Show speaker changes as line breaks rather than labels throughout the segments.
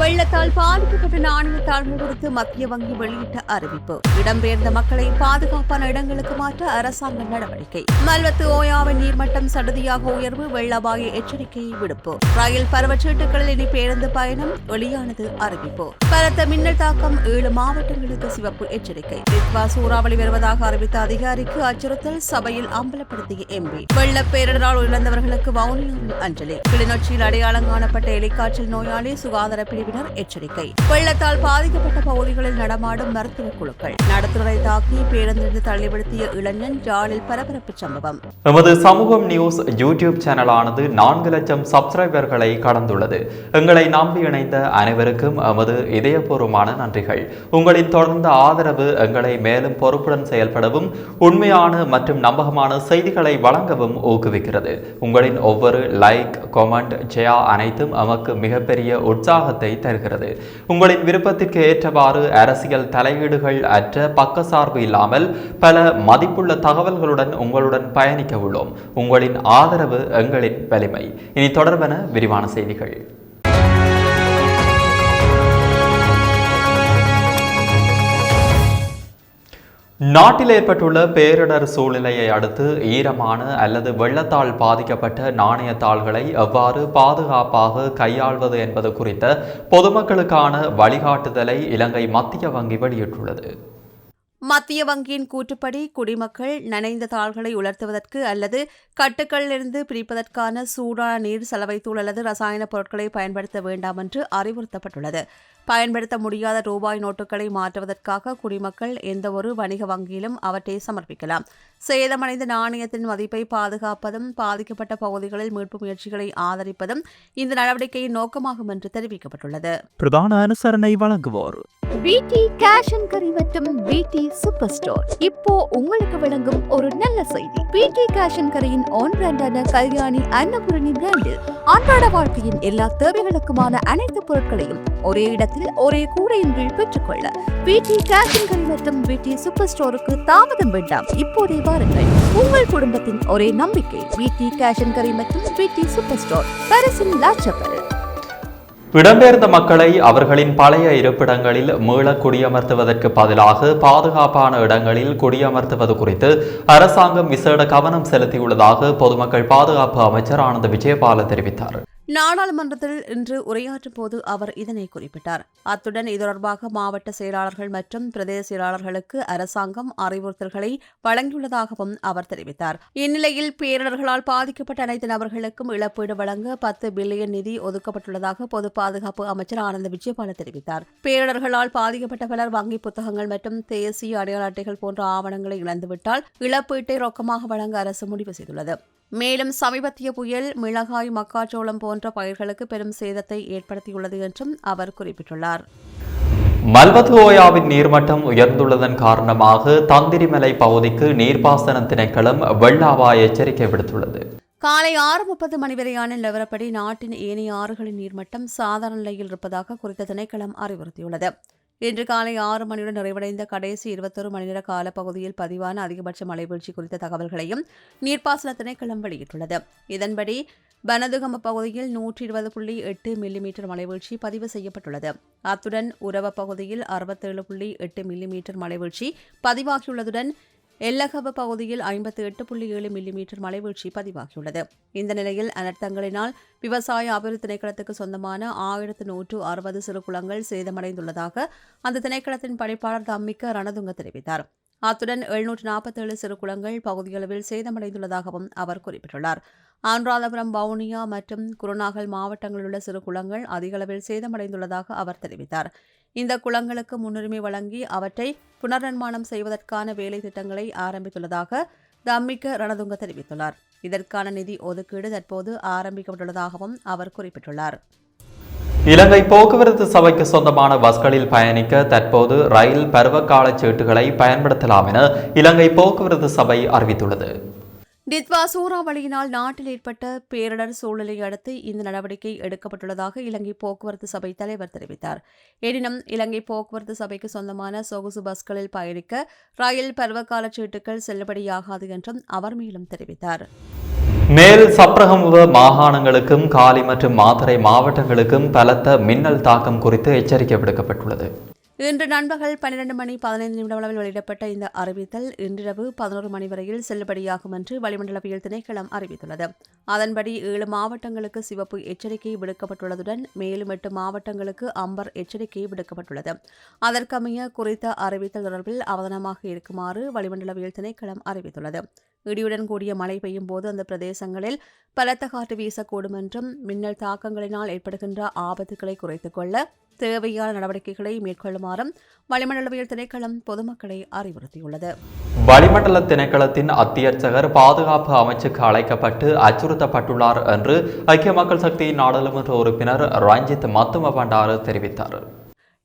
வெள்ளத்தால் பாதிக்கப்பட்ட நாணய தாழ்வு குறித்து மத்திய வங்கி வெளியிட்ட அறிவிப்பு. இடம்பெயர்ந்த மக்களை பாதுகாப்பான இடங்களுக்கு மாற்ற அரசாங்க நடவடிக்கை. மல்வத்து ஓயாவின் நீர்மட்டம் சடுதியாக உயர்வு வெள்ள அபாய எச்சரிக்கையை விடுப்பு. ரயில் பருவச்சீட்டுகளில் இனி பேருந்து பயணம் வெளியானது அறிவிப்பு. பலத்த மின்னல் தாக்கம் ஏழு மாவட்டங்களுக்கு சிவப்பு எச்சரிக்கை. ரித்வா சூறாவளி வருவதாக அறிவித்த அதிகாரிக்கு அச்சுறுத்தல் சபையில் அம்பலப்படுத்திய எம்பி. வெள்ள பேரிடரால் உயிரிழந்தவர்களுக்கு வவுனியாவில் அஞ்சலி. கிளிநொச்சியில் அடையாளம் காணப்பட்ட எலிக்காய்ச்சல் நோயாளி சுகாதார பிரிவினர் எச்சரிக்கை. வெள்ளத்தால் பாதிக்கப்பட்ட பகுதிகளில் நடமாடும் மருத்துவ குழுக்கள். நடத்துனரை தாக்கி பேருந்திலிருந்து தள்ளிவிடுத்திய இளைஞன் ஜாலில் பரபரப்பு சம்பவம்.
எமது சமூகம் நியூஸ் யூடியூப் சேனலானது நான்கு லட்சம் சப்ஸ்கிரைபர்களை கடந்துள்ளது. எங்களை நம்பி இணைந்த அனைவருக்கும் எமது இதயபூர்வமான நன்றிகள். உங்களின் தொடர்ந்த ஆதரவு எங்களை மேலும் பொறுப்புடன் செயல்படவும் உண்மையான மற்றும் நம்பகமான செய்திகளை வழங்கவும் ஊக்குவிக்கிறது. உங்களின் ஒவ்வொரு லைக் கொமெண்ட் ஜெயா அனைத்தும் எமக்கு மிகப்பெரிய உற்சாகத்தை தருகிறது. உங்களின் விருப்பத்திற்கு ஏற்றவாறு அரசியல் தலையீடுகள் அற்ற பக்கசார்பு இல்லாமல் பல மதிப்புள்ள தகவல்களுடன் உங்களுடன் பயணிக்க உள்ளோம். உங்களின் ஆதரவு எங்களின் வலிமை. இனி தொடர்பென விரிவான செய்திகள். நாட்டில் ஏற்பட்டுள்ள பேரிடர் சூழ்நிலையை அடுத்து ஈரமான அல்லது வெள்ளத்தால் பாதிக்கப்பட்ட நாணயத்தாள்களை எவ்வாறு பாதுகாப்பாக கையாள்வது என்பது குறித்த பொதுமக்களுக்கான வழிகாட்டுதலை இலங்கை மத்திய வங்கி வெளியிட்டுள்ளது.
மத்திய வங்கியின் கூற்றுப்படி குடிமக்கள் நனைந்த தாள்களை உலர்த்துவதற்கு அல்லது கட்டுக்களிலிருந்து பிரிப்பதற்கான சூடான நீர் சலவைத்தூள் அல்லது ரசாயன பொருட்களை பயன்படுத்த வேண்டாம் என்று அறிவுறுத்தப்பட்டுள்ளது. பயன்படுத்த முடியாத ரூபாய் நோட்டுகளை மாற்றுவதற்காக குடிமக்கள் எந்தவொரு வணிக வங்கியிலும் அவற்றை சமர்ப்பிக்கலாம். சேதமடைந்த நாணயத்தின் மதிப்பை பாதுகாப்பதும் பாதிக்கப்பட்ட பகுதிகளில் மீட்பு முயற்சிகளை ஆதரிப்பதும் இந்த நடவடிக்கையின் நோக்கமாகும் என்று தெரிவிக்கப்பட்டுள்ளது.
பிரதான அனுசரணை வழங்குவோர்.
பிடி கேஷ் அண்ட் கரி மற்றும் பிடி சூப்பர் ஸ்டோர். இப்போ உங்களுக்கு வழங்கும் ஒரு நல்ல செய்தி. பிடி கேஷ் அண்ட் கரியின் ஆன் பிராண்டான கல்யாணி அன்னபூரணி பிராண்டில் அன்றாட வாழ்க்கையின் எல்லா தேவைகளுக்குமான அனைத்து பொருட்களையும் ஒரே இடத்தில் ஒரே கூடையின் கீழ் பெற்றுக்கொள்ள. பிடி கேஷ் மற்றும் பிடி சூப்பர் ஸ்டோருக்கு தாமதம் வேண்டாம். இப்போதே வாருங்கள். உங்கள் குடும்பத்தின் ஒரே நம்பிக்கை பிடி கேஷன் அண்ட் கரி மற்றும் பிடி சூப்பர் ஸ்டோர் பரிசின் லாச்சப்பல்
இடம்பெயர்ந்த மக்களை அவர்களின் பழைய இருப்பிடங்களில் மீள குடியமர்த்துவதற்கு பதிலாக பாதுகாப்பான இடங்களில் குடியமர்த்துவது குறித்து அரசாங்கம் விசேட கவனம் செலுத்தியுள்ளதாக பொதுமக்கள் பாதுகாப்பு அமைச்சர் ஆனந்த விஜயபால தெரிவித்தார்.
நாடாளுமன்றத்தில் இன்று உரையாற்றும் போது அவர் இதனை குறிப்பிட்டார். அத்துடன் இது தொடர்பாக மாவட்ட செயலாளர்கள் மற்றும் பிரதேச செயலாளர்களுக்கு அரசாங்கம் அறிவுறுத்தல்களை வழங்கியுள்ளதாகவும் அவர் தெரிவித்தார். இந்நிலையில் பேரிடர்களால் பாதிக்கப்பட்ட அனைத்து நபர்களுக்கும் இழப்பீடு வழங்க பத்து பில்லியன் நிதி ஒதுக்கப்பட்டுள்ளதாக பொது பாதுகாப்பு அமைச்சர் ஆனந்த விஜயபால தெரிவித்தார். பேரிடர்களால் பாதிக்கப்பட்ட பலர் வங்கி புத்தகங்கள் மற்றும் தேசிய அடையாள அட்டைகள் போன்ற ஆவணங்களை இழந்துவிட்டால் இழப்பீட்டை ரொக்கமாக வழங்க அரசு முடிவு செய்துள்ளது. மேலும் சமீபத்திய புயல் மிளகாய் மக்காச்சோளம் போன்ற பயிர்களுக்கு பெரும் சேதத்தை ஏற்படுத்தியுள்ளது என்றும் அவர் குறிப்பிட்டுள்ளார்.
ஓயாவின் நீர்மட்டம் உயர்ந்துள்ளதன் காரணமாக தந்திரிமலை பகுதிக்கு நீர்ப்பாசன திணைக்களம் வெள்ள அபாய எச்சரிக்கை விடுத்துள்ளது.
காலை ஆறு முப்பது மணி வரையான நிலவரப்படி நாட்டின் ஏனைய ஆறுகளின் நீர்மட்டம் சாதாரண நிலையில் இருப்பதாக குறித்த திணைக்களம் அறிவுறுத்தியுள்ளது. இன்று காலை ஆறு மணியுடன் நிறைவடைந்த கடைசி இருபத்தொரு மணி நேர காலப்பகுதியில் பதிவான அதிகபட்ச மழைவீழ்ச்சி குறித்த தகவல்களையும் நீர்ப்பாசன திணைக்களம் வெளியிட்டுள்ளது. இதன்படி பனதுகம பகுதியில் நூற்றி இருபது புள்ளி எட்டு மில்லிமீட்டர் மழைவீழ்ச்சி பதிவு செய்யப்பட்டுள்ளது. அத்துடன் உரவ பகுதியில் அறுபத்தேழு புள்ளி எட்டு மில்லிமீட்டர் மழைவீழ்ச்சி பதிவாகியுள்ளதுடன் எல்லகவ பகுதியில் ஐம்பத்தி எட்டு புள்ளி ஏழு மில்லிமீட்டர் மழைவீழ்ச்சி பதிவாகியுள்ளது. இந்த நிலையில் அனர்த்தங்களினால் விவசாய அபிவிருத்தி திணைக்களத்துக்கு சொந்தமான ஆயிரத்து நூற்று அறுபது சிறு குளங்கள் சேதமடைந்துள்ளதாக அந்த திணைக்களத்தின் பணிப்பாளர் தம்மிக்க ரணதுங்க தெரிவித்தார். அத்துடன் எழுநூற்று நாற்பத்தேழு சிறு குளங்கள் பகுதியளவில் சேதமடைந்துள்ளதாகவும் அவர் குறிப்பிட்டுள்ளார். ஆனுராதபுரம் வவுனியா மற்றும் குருநாகல் மாவட்டங்களில் உள்ள சிறு குளங்கள் அதிகளவில் சேதமடைந்துள்ளதாக அவர் தெரிவித்தார். இந்த குளங்களுக்கு முன்னுரிமை வழங்கி அவற்றை புனர்நிர்மாணம் செய்வதற்கான வேலை திட்டங்களை ஆரம்பித்துள்ளதாக தம்மிக்க ரணதுங்க தெரிவித்துள்ளார். இதற்கான நிதி ஒதுக்கீடு தற்போது ஆரம்பிக்கப்பட்டுள்ளதாகவும் அவர் குறிப்பிட்டுள்ளார்.
இலங்கை போக்குவரத்து சபைக்கு சொந்தமான பஸ்களில் பயணிக்க தற்போது ரயில் பருவகால சீட்டுகளை பயன்படுத்தலாம் என இலங்கை போக்குவரத்து சபை அறிவித்துள்ளது.
டித்வா சூறாவளியினால் நாட்டில் ஏற்பட்ட பேரிடர் சூழலை அடுத்து இந்த நடவடிக்கை எடுக்கப்பட்டுள்ளதாக இலங்கை போக்குவரத்து சபை தலைவர் தெரிவித்தார். எனினும் இலங்கை போக்குவரத்து சபைக்கு சொந்தமான சொகுசு பஸ்களில் பயணிக்க ரயில் பருவகால சீட்டுகள் செல்லுபடியாகாது என்றும் அவர் மேலும் தெரிவித்தார்.
மேல் சப்ரகமுவ மாகாணங்களுக்கும் காலி மற்றும் மாத்தறை மாவட்டங்களுக்கும் பலத்த மின்னல் தாக்கம் குறித்து எச்சரிக்கை விடுக்கப்பட்டுள்ளது.
இன்று நண்பகல் பன்னிரண்டு மணி பதினைந்து நிமிடம் அளவில் வெளியிடப்பட்ட இந்த அறிவித்தல் இன்றிரவு பதினோரு மணி வரையில் செல்லுபடியாகும் என்று வளிமண்டலவியல் திணைக்களம் அறிவித்துள்ளது. அதன்படி ஏழு மாவட்டங்களுக்கு சிவப்பு எச்சரிக்கை விடுக்கப்பட்டுள்ளதுடன் மேலும் எட்டு மாவட்டங்களுக்கு அம்பர் எச்சரிக்கை விடுக்கப்பட்டுள்ளது. அதற்கமைய குறித்த அறிவித்தல் தொடர்பில் அவதானமாக இருக்குமாறு வளிமண்டலவியல் திணைக்களம் அறிவித்துள்ளது. இடியுடன் கூடிய மழை பெய்யும் போது அந்த பிரதேசங்களில் பலத்த காற்று வீசக்கூடும் என்றும் மின்னல் தாக்கங்களினால் ஏற்படுகின்ற ஆபத்துக்களை குறைத்துக் கொள்ள தேவையான நடவடிக்கைகளை மேற்கொள்ளுமாறும் வளிமண்டலவியல் திணைக்களம் பொதுமக்களை அறிவுறுத்தியுள்ளது.
வளிமண்டல திணைக்களத்தின் அத்தியட்சகர் பாதுகாப்பு அமைச்சுக்கு அழைக்கப்பட்டு அச்சுறுத்தப்பட்டுள்ளார் என்று ஐக்கிய மக்கள் சக்தியின் நாடாளுமன்ற உறுப்பினர் ரஞ்சித் மத்தும பண்டாரு தெரிவித்தார்.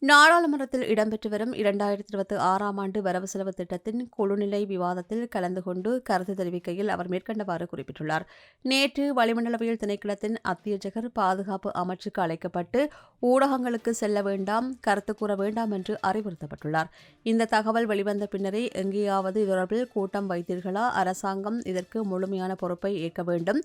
நாடாளுமன்றத்தில் இடம்பெற்று வரும் இரண்டாயிரத்தி இருபத்தி ஆறாம் ஆண்டு வரவு செலவு திட்டத்தின் குழுநிலை விவாதத்தில் கலந்து கொண்டு கருத்து தெரிவிக்கையில் அவர் மேற்கண்டவாறு குறிப்பிட்டுள்ளார். நேற்று வளிமண்டலவியல் திணைக்களத்தின் அத்தியட்சகர் பாதுகாப்பு அமைச்சுக்கு அழைக்கப்பட்டு ஊடகங்களுக்கு செல்ல வேண்டாம் கருத்து கூற வேண்டாம் என்று அறிவுறுத்தப்பட்டுள்ளார். இந்த தகவல் வெளிவந்த பின்னரே எங்கேயாவது தொடர்பில் கூட்டம் வைத்தீர்களா? அரசாங்கம் இதற்கு முழுமையான பொறுப்பை ஏற்க வேண்டும்.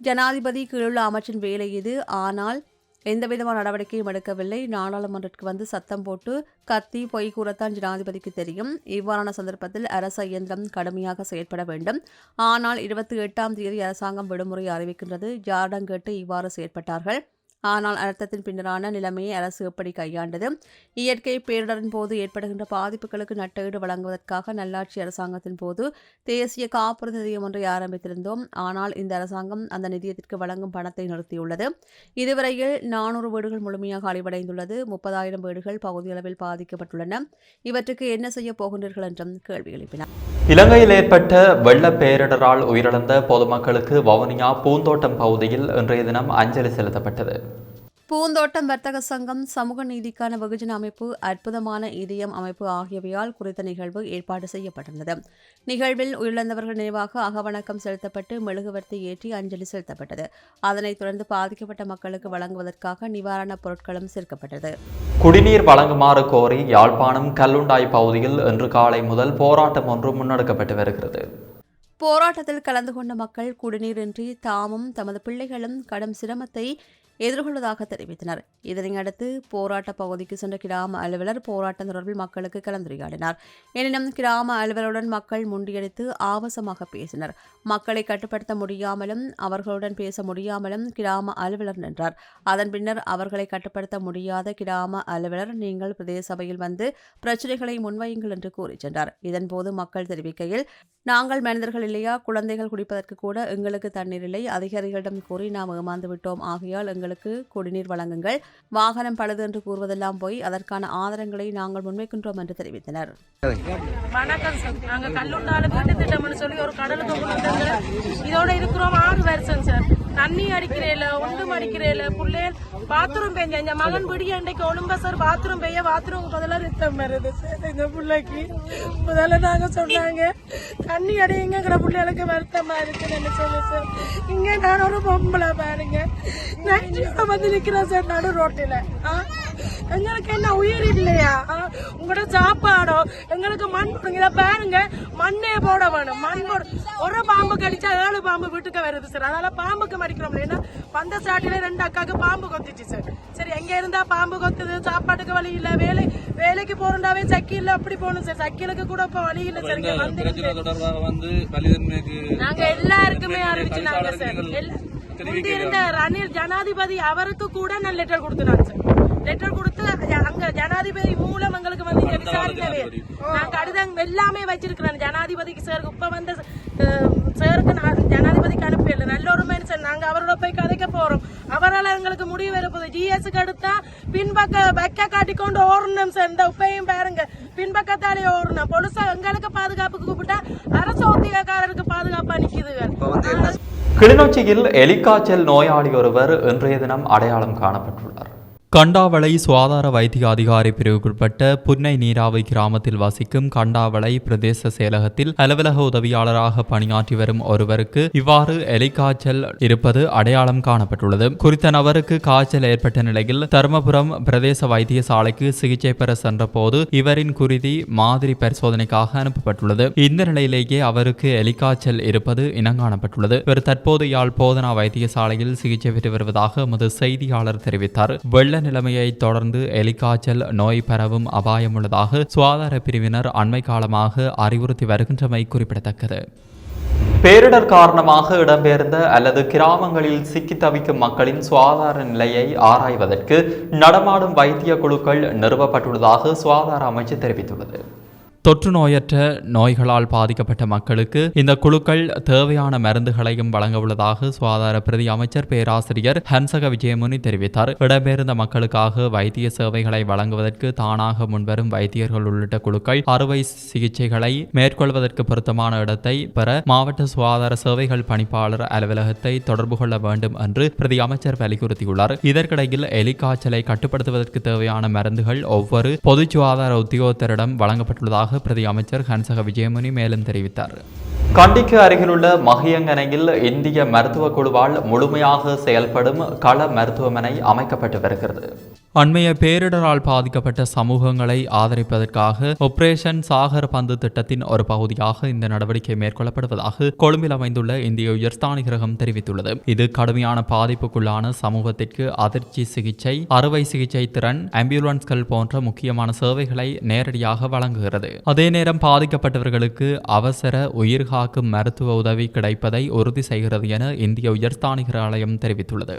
ஜனாதிபதி கீழுள்ள அமைச்சின் வேலை இது. ஆனால் எந்தவிதமான நடவடிக்கையும் எடுக்கவில்லை. நாடாளுமன்றத்துக்கு வந்து சத்தம் போட்டு கத்தி பொய் கூறத்தான் ஜனாதிபதிக்கு தெரியும். இவ்வாறான சந்தர்ப்பத்தில் அரச இயந்திரம் கடுமையாக செயற்பட வேண்டும். ஆனால் இருபத்தி எட்டாம் தேதி அரசாங்கம் விடுமுறை அறிவிக்கின்றது. யாரிடம் கேட்டு இவ்வாறு செயற்பட்டார்கள். ஆனால் அழுத்தத்தின் பின்னரான நிலைமையை அரசு எப்படி கையாண்டது? இயற்கை பேரிடரின் போது ஏற்படுகின்ற பாதிப்புகளுக்கு நட்டஈடு வழங்குவதற்காக நல்லாட்சி அரசாங்கத்தின் போது தேசிய காப்புறுதி நிதியம் ஒன்றை ஆரம்பித்திருந்தோம். ஆனால் இந்த அரசாங்கம் அந்த நிதியத்திற்கு வழங்கும் பணத்தை நிறுத்தியுள்ளது. இதுவரையில் நானூறு வீடுகள் முழுமையாக அழிவடைந்துள்ளது. முப்பதாயிரம் வீடுகள் பகுதியளவில் பாதிக்கப்பட்டுள்ளன. இவற்றுக்கு என்ன செய்ய போகின்றீர்கள் என்றும் கேள்வி எழுப்பினார்.
இலங்கையில் ஏற்பட்ட வெள்ள பேரிடரால் உயிரிழந்த பொதுமக்களுக்கு வவுனியா பூந்தோட்டம் பகுதியில் இன்றைய தினம் அஞ்சலி செலுத்தப்பட்டது.
பூந்தோட்டம் வர்த்தக சங்கம் சமூக நீதிக்கான வெகுஜன அமைப்பு அற்புதமான இதயம் அமைப்பு ஆகியவையால் குறித்த நிகழ்வு ஏற்பாடு செய்யப்பட்டிருந்தது. நிகழ்வில் உயிரிழந்தவர்கள் நினைவாக அகவணக்கம் செலுத்தப்பட்டு மெழுகுவர்த்தி ஏற்றி அஞ்சலி செலுத்தப்பட்டது. அதனைத் தொடர்ந்து பாதிக்கப்பட்ட மக்களுக்கு வழங்குவதற்காக நிவாரணப் பொருட்களும் சேர்க்கப்பட்டது.
குடிநீர் வழங்குமாறு கோரி யாழ்ப்பாணம் கல்லுண்டாய் பகுதியில் இன்று காலை முதல் போராட்டம் ஒன்று முன்னெடுக்கப்பட்டு வருகிறது.
போராட்டத்தில் கலந்து கொண்ட மக்கள் குடிநீரின்றி தாமும் தமது பிள்ளைகளும் கடும் சிரமத்தை எதிர்கொள்வதாக தெரிவித்தனர். இதனையடுத்து போராட்ட பகுதிக்கு சென்ற கிராம அலுவலர் போராட்டம் தொடர்பில் மக்களுக்கு கலந்துரையாடினார். எனினும் கிராம அலுவலருடன் மக்கள் முண்டியடித்து ஆபாசமாக பேசினர். மக்களை கட்டுப்படுத்த முடியாமலும் அவர்களுடன் பேச முடியாமலும் கிராம அலுவலர் நின்றார். அதன் பின்னர் அவர்களை கட்டுப்படுத்த முடியாத கிராம அலுவலர் நீங்கள் பிரதேச சபையில் வந்து பிரச்சனைகளை முன்வையுங்கள் என்று கூறி சென்றார். இதன்போது மக்கள் தெரிவிக்கையில் நாங்கள் மனிதர்கள் இல்லையா? குழந்தைகள் குடிப்பதற்கு கூட எங்களுக்கு தண்ணீர் இல்லை. அதிகாரிகளிடம் கூறி நாம் ஏமாந்து விட்டோம். ஆகையால் எங்களுக்கு குடிநீர் வழங்குங்கள். வாகனம் பழுது என்று கூறுவதெல்லாம் போய் அதற்கான ஆதாரங்களை நாங்கள் முன்வைக்கின்றோம் என்று தெரிவித்தனர்.
வணக்கம் சார். நாங்க வீட்டு திட்டம்னு சொல்லி ஒரு கடலுக்கு இதோட இருக்கிறோம் ஆறு வருஷம் சார். தண்ணி அடிக்கிறேல ஒன்றும் அடிக்கிறேல புள்ளைய பாத்ரூம் பெஞ்ச என் மகன் பிடிக்க அன்றைக்கு ஒழும்ப சார் பாத்ரூம் பெய்ய பாத்ரூம் பதிலாக ரத்தம் வருது சார் பிள்ளைக்கு. முதல்ல நாங்க சொன்னாங்க தண்ணி அடியுங்கிற பிள்ளைகளுக்கு வருத்தமா இருக்குன்னு சொல்லி சார். இங்க நான் ஒரு பொம்பளை பாருங்க. நைட்டு வந்து நிக்கிறேன் சார் நடு ரோட்டில. ஆ? எங்களுக்கு என்ன உயிர் இல்லையா? உங்களோட சாப்பாடோ எங்களுக்கு மண் போடுங்க இதை பாருங்க. மண்ணே போட வேணும். மண் போட ஒரு பாம்பு கடிச்சா ஏழு பாம்பு வீட்டுக்கு வருது சார் அதனால பாம்புக்கு மடிக்கிறோம். ஏன்னா பந்த சாட்டில ரெண்டு அக்காவுக்கு பாம்பு கொத்திச்சு சார் சரி எங்க இருந்தா பாம்பு கொத்துது? சாப்பாட்டுக்கு வழி இல்ல. வேலை வேலைக்கு போறண்டாவே சக்கில அப்படி போகணும் சார் சக்கிலுக்கு கூட இப்ப வழி இல்ல சார் வந்து
வந்து
நாங்க எல்லாருக்குமே அறிவிச்சுனாங்க சார் எல்லா- முந்தி இருந்த ரணில் ஜனாதிபதி அவருக்கு கூட நான் லெட்டர் கொடுத்துனாங்க சார் லெட்டர் கொடுத்து அங்க ஜனாதிபதி மூலம் எங்களுக்கு வந்து இங்க விசாரணை வே- நான் கடிதம் எல்லாமே வச்சிருக்கிறேன் ஜனாதிபதிக்கு சார் இப்ப வந்த சாருக்கு நான் ஜனாதிபதிக்கு அனுப்பிடல நல்ல ஒரு மனுஷன். நாங்க அவரோட போய் கதைக்க போறோம். அவரால் எங்களுக்கு முடிவு வரப்போகுது ஜிஎஸ்க்கு அடுத்தா பின்பக்க பக்க காட்டிக்கொண்டு ஓடணும் சார் இந்த உப்பையும் பாருங்க. பின்பக்கத்தாலே ஓடணும். பொலிசா எங்களுக்கு பாதுகாப்புக்கு கூப்பிட்டா அரசு உத்தியோகக்காரருக்கு பாதுகாப்பா நிக்குதுங்க
கிளிநொச்சியில் எலிக்காய்ச்சல் நோயாளி ஒருவர் இன்றைய தினம் அடையாளம் காணப்பட்டுள்ளார் கண்டாவளை சுகாதார வைத்திய அதிகாரி பிரிவுக்குட்பட்ட புன்னை நீராவி கிராமத்தில் வசிக்கும் கண்டாவளை பிரதேச செயலகத்தில் அலுவலக உதவியாளராக பணியாற்றி வரும் ஒருவருக்கு இவ்வாறு எலிக்காய்ச்சல் இருப்பது அடையாளம் காணப்பட்டுள்ளது. குறித்த நபருக்கு காய்ச்சல் ஏற்பட்ட நிலையில் தருமபுரம் பிரதேச வைத்தியசாலைக்கு சிகிச்சை பெற சென்றபோது இவரின் குருதி மாதிரி பரிசோதனைக்காக அனுப்பப்பட்டுள்ளது. இந்த நிலையிலேயே அவருக்கு எலிக்காய்ச்சல் இருப்பது இனங்காணப்பட்டுள்ளது. இவர் தற்போது யாழ் போதனா வைத்தியசாலையில் சிகிச்சை பெற்று வருவதாக எமது செய்தியாளர் தெரிவித்தார். வெள்ள நிலைமையை தொடர்ந்து எலிக்காய்ச்சல் நோய் பரவும் அபாயம் உள்ளதாக சுகாதார பிரிவினர் அண்மை காலமாக அறிவுறுத்தி வருகின்றமை குறிப்பிடத்தக்கது. பேரிடர் காரணமாக இடம்பெயர்ந்த அல்லது கிராமங்களில் சிக்கி தவிக்கும் மக்களின் சுகாதார நிலையை ஆராய்வதற்கு நடமாடும் வைத்திய குழுக்கள் நிறுவப்பட்டுள்ளதாக சுகாதார அமைச்சு தெரிவித்துள்ளது. தொற்று நோயற்ற நோய்களால் பாதிக்கப்பட்ட மக்களுக்கு இந்த குழுக்கள் தேவையான மருந்துகளையும் வழங்க உள்ளதாக சுகாதார பிரதி அமைச்சர் பேராசிரியர் ஹன்சக விஜயமுனி தெரிவித்தார். இடம்பெயர்ந்த மக்களுக்காக வைத்திய சேவைகளை வழங்குவதற்கு தானாக முன்வரும் வைத்தியர்கள் உள்ளிட்ட குழுக்கள் அறுவை சிகிச்சைகளை மேற்கொள்வதற்கு பொருத்தமான இடத்தை பெற மாவட்ட சுகாதார சேவைகள் பணிப்பாளர் அலுவலகத்தை தொடர்பு கொள்ள வேண்டும் என்று பிரதி அமைச்சர் வலியுறுத்தியுள்ளார். இதற்கிடையில் எலிக்காய்ச்சலை கட்டுப்படுத்துவதற்கு தேவையான மருந்துகள் ஒவ்வொரு பொது சுகாதார உத்தியோகத்தரிடம் வழங்கப்பட்டுள்ளதாக பிரதி அமைச்சர் ஹன்சக விஜயமுனி மேலும் தெரிவித்தார். கண்டிக்கு அருகிலுள்ள மகியங்கனையில் இந்திய மருத்துவ குழுவால் முழுமையாக செயல்படும் கள மருத்துவமனை அமைக்கப்பட்டு வருகிறது. அண்மைய பேரிடரால் பாதிக்கப்பட்ட சமூகங்களை ஆதரிப்பதற்காக ஆபரேஷன் சாகர் பந்து திட்டத்தின் ஒரு பகுதியாக இந்த நடவடிக்கை மேற்கொள்ளப்படுவதாக கொழும்பில் அமைந்துள்ள இந்திய உயர்ஸ்தானிகிரகம் தெரிவித்துள்ளது. இது கடுமையான பாதிப்புக்குள்ளான சமூகத்திற்கு அதிர்ச்சி சிகிச்சை அறுவை சிகிச்சை திறன் ஆம்புலன்ஸ்கள் போன்ற முக்கியமான சேவைகளை நேரடியாக வழங்குகிறது. அதே நேரம் பாதிக்கப்பட்டவர்களுக்கு அவசர உயிர்காக்கும் மருத்துவ உதவி கிடைப்பதை உறுதி செய்கிறது என இந்திய உயர்ஸ்தானிகர் ஆலயம் தெரிவித்துள்ளது.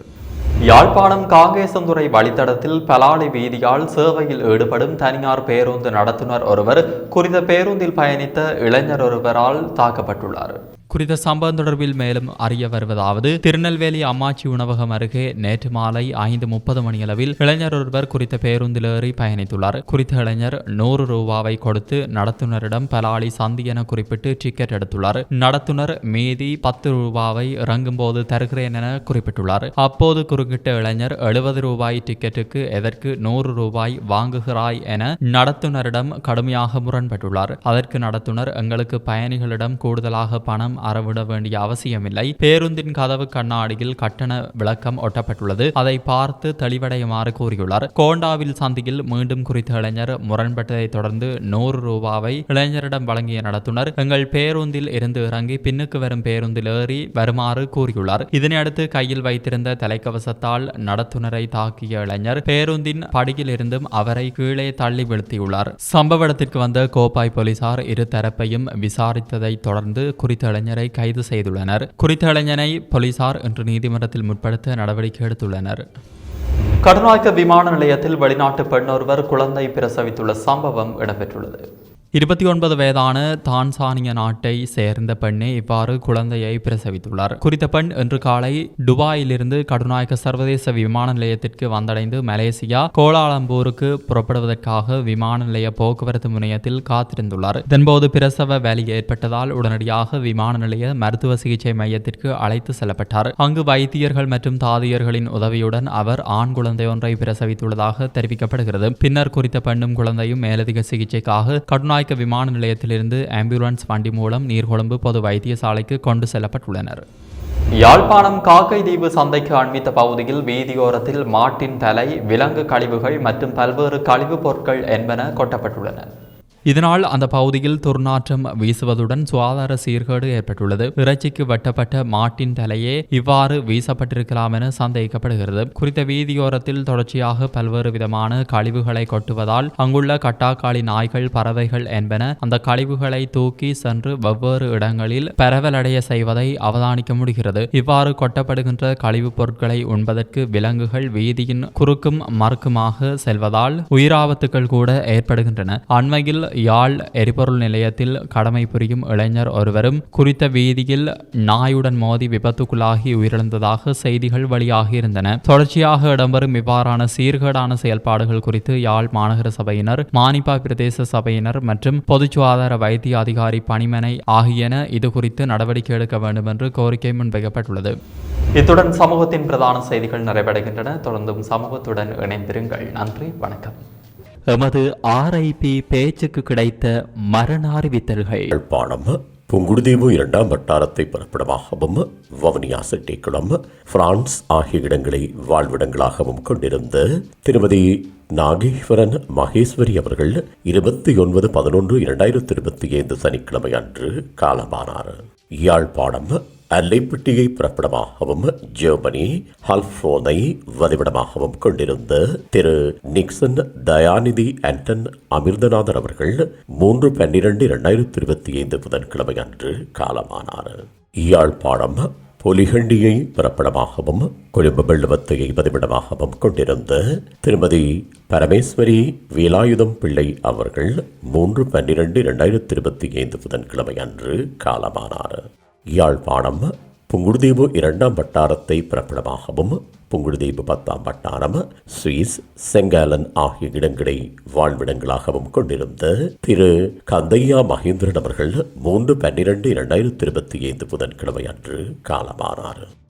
யாழ்ப்பாணம் காங்கேசந்துறை வழித்தடத்தில் பலாலி வீதியால் சேவையில் ஈடுபடும் தனியார் பேருந்து நடத்துனர் ஒருவர் குறித்த பேருந்தில் பயணித்த இளைஞர் ஒருவரால் தாக்கப்பட்டுள்ளார். குறித்த சம்பவம் தொடர்பில் மேலும் அறிய வருவதாவது திருநெல்வேலி அம்மாச்சி உணவகம் அருகே நேற்று மாலை ஐந்து முப்பது மணியளவில் இளைஞர் ஒருவர் குறித்த பேருந்தில் ஏறி பயணித்துள்ளார். குறித்த இளைஞர் நூறு ரூபாவை கொடுத்து நடத்துனரிடம் பலாளி சந்தி என குறிப்பிட்டு டிக்கெட் எடுத்துள்ளார். நடத்துனர் மீதி பத்து ரூபாவை இறங்கும் போது தருகிறேன் என குறிப்பிட்டுள்ளார். அப்போது குறுக்கிட்ட இளைஞர் எழுபது ரூபாய் டிக்கெட்டுக்கு எதற்கு நூறு ரூபாய் வாங்குகிறாய் என நடத்துனரிடம் கடுமையாக முரண்பட்டுள்ளார். அதற்கு நடத்துனர் எங்களுக்கு பயணிகளிடம் கூடுதலாக பணம் அறவிட வேண்டிய அவசியமில்லை. பேருந்தின் கதவு கண்ணாடியில் கட்டண விளக்கம் ஒட்டப்பட்டுள்ளது. அதை பார்த்து தெளிவடையுமாறு கூறியுள்ளார். கோண்டாவில் சந்தியில் மீண்டும் குறித்த இளைஞர் முரண்பட்டதை தொடர்ந்து நூறு ரூபாவை இளைஞரிடம் வழங்கிய நடத்துனர். எங்கள் பேருந்தில் இருந்து இறங்கி பின்னுக்கு வரும் பேருந்தில் ஏறி வருமாறு கூறியுள்ளார். இதனையடுத்து கையில் வைத்திருந்த தலைக்கவசத்தால் நடத்துனரை தாக்கிய இளைஞர் பேருந்தின் படியில் இருந்தும் அவரை கீழே தள்ளி வீழ்த்தியுள்ளார். சம்பவ இடத்திற்கு வந்த கோப்பாய் போலீசார் இரு தரப்பையும் விசாரித்ததை தொடர்ந்து குறித்த இளைஞர் கைது செய்துள்ளனர். குறித்த இளைஞனை போலீசார் இன்று நீதிமன்றத்தில் முற்படுத்த நடவடிக்கை எடுத்துள்ளனர். கடுநாயக்க விமான நிலையத்தில் வெளிநாட்டு பெண்ணொருவர் குழந்தை பிரசவித்துள்ள சம்பவம் இடம்பெற்றுள்ளது. இருபத்தி ஒன்பது வயதான தான்சானிய நாட்டை சேர்ந்த பெண்ணே இவ்வாறு குழந்தையை பிரசவித்துள்ளார். குறித்த பெண் இன்று காலை துபாயிலிருந்து கடுநாயக்க சர்வதேச விமான நிலையத்திற்கு வந்தடைந்து மலேசியா கோலாலம்பூருக்கு புறப்படுவதற்காக விமான நிலைய போக்குவரத்து முனையத்தில் காத்திருந்துள்ளார். இதன்போது பிரசவ வேலி ஏற்பட்டதால் உடனடியாக விமான நிலைய மருத்துவ சிகிச்சை மையத்திற்கு அழைத்து செல்லப்பட்டார். அங்கு வைத்தியர்கள் மற்றும் தாதியர்களின் உதவியுடன் அவர் ஆண் குழந்தை ஒன்றை பிரசவித்துள்ளதாக தெரிவிக்கப்படுகிறது. பின்னர் குறித்த பெண்ணும் குழந்தையும் மேலதிக சிகிச்சைக்காக கடுநாயக்க விமான நிலையத்திலிருந்து ஆம்புலன்ஸ் வண்டி மூலம் நீர்கொழும்பு பொது வைத்தியசாலைக்கு கொண்டு செல்லப்பட்டுள்ளனர். யாழ்ப்பாணம் காக்கை தீவு சந்தைக்கு அண்மித்த பகுதியில் வீதியோரத்தில் மாட்டின் தலை விலங்கு கழிவுகள் மற்றும் பல்வேறு கழிவுப் பொருட்கள் என்பன கொட்டப்பட்டுள்ளன. இதனால் அந்த பகுதியில் துர்நாற்றம் வீசுவதுடன் சுகாதார சீர்கேடு ஏற்பட்டுள்ளது. இறைச்சிக்கு வெட்டப்பட்ட மாட்டின் தலையே இவ்வாறு வீசப்பட்டிருக்கலாம் என சந்தேகிக்கப்படுகிறது குறித்த வீதியோரத்தில் தொடர்ச்சியாக பல்வேறு விதமான கழிவுகளை கொட்டுவதால் அங்குள்ள கட்டாக்காளி நாய்கள் பறவைகள் என்பன அந்த கழிவுகளை தூக்கி சென்று வெவ்வேறு இடங்களில் பரவலடைய செய்வதை அவதானிக்க முடிகிறது. இவ்வாறு கொட்டப்படுகின்ற கழிவுப் பொருட்களை உண்பதற்கு விலங்குகள் வீதியின் குறுக்கும் மறுக்குமாக செல்வதால் உயிராபத்துக்கள் கூட ஏற்படுகின்றன. அண்மையில் யாழ் எரிபொருள் நிலையத்தில் கடமை புரியும் இளைஞர் ஒருவரும் குறித்த வீதியில் நாயுடன் மோதி விபத்துக்குள்ளாகி உயிரிழந்ததாக செய்திகள் வெளியாகியிருந்தன. தொடர்ச்சியாக இடம்பெறும் இவ்வாறான சீர்கேடான செயல்பாடுகள் குறித்து யாழ் மாநகர சபையினர் மானிப்பா பிரதேச சபையினர் மற்றும் பொது சுகாதார வைத்திய அதிகாரி பணிமனை ஆகியன இது குறித்து நடவடிக்கை எடுக்க வேண்டும் என்று கோரிக்கை முன்வைக்கப்பட்டுள்ளது. இத்துடன் சமூகத்தின் பிரதான செய்திகள் நிறைவடைகின்றன. தொடர்ந்தும் சமூகத்துடன் இணைந்திருங்கள். நன்றி. வணக்கம்.
எமது ஆர்ஐபி பேச்சுக்கு கிடைத்த மரண அறிவித்தல்கள்
பாடம் புங்குடுதீவு இரண்டாம் வட்டாரத்தை பிறப்பிடமாகவும் வவுனியா செட்டிக்குளம் பிரான்ஸ் ஆகிய இடங்களை வாழ்விடங்களாகவும் கொண்டிருந்த திருமதி நாகேஸ்வரன் மகேஸ்வரி அவர்கள் இருபத்தி ஒன்பது பதினொன்று இரண்டாயிரத்தி இருபத்தி ஐந்து சனிக்கிழமை அன்று காலமானார். யாழ்ப்பாணம் அல்லைப்பட்டியை பிறப்பிடமாகவும் ஜெர்மனி ஹல்ஃபோனை வதிவிடமாகவும் கொண்டிருந்த திரு நிக்சன் தயாநிதி ஆண்டன் அமிர்தநாதன் அவர்கள் மூன்று பன்னிரண்டு இரண்டாயிரத்தி இருபத்தி ஐந்து புதன்கிழமை அன்று காலமானார். யாழ்ப்பாணம் பொலிகண்டியை பிறப்பிடமாகவும் கொழும்பு வெள்ளுவத்தையை பதிவிடமாகவும் கொண்டிருந்த திருமதி பரமேஸ்வரி வேலாயுதம் பிள்ளை அவர்கள் மூன்று பன்னிரண்டு இரண்டாயிரத்தி இருபத்தி ஐந்து புதன்கிழமை அன்று காலமானார். யாழ்ப்பாணம் புங்குடுதீவு இரண்டாம் வட்டாரத்தை பிரபலமாகவும் புங்குடுதீவு பத்தாம் வட்டாரம் சுவிஸ் செங்காலன் ஆகிய இடங்களை வாழ்விடங்களாகவும் கொண்டிருந்த திரு. கந்தையா மகேந்திரன் அவர்கள் மூன்று பன்னிரண்டு இரண்டாயிரத்தி இருபத்தி ஐந்து புதன்கிழமை அன்று காலமானார்.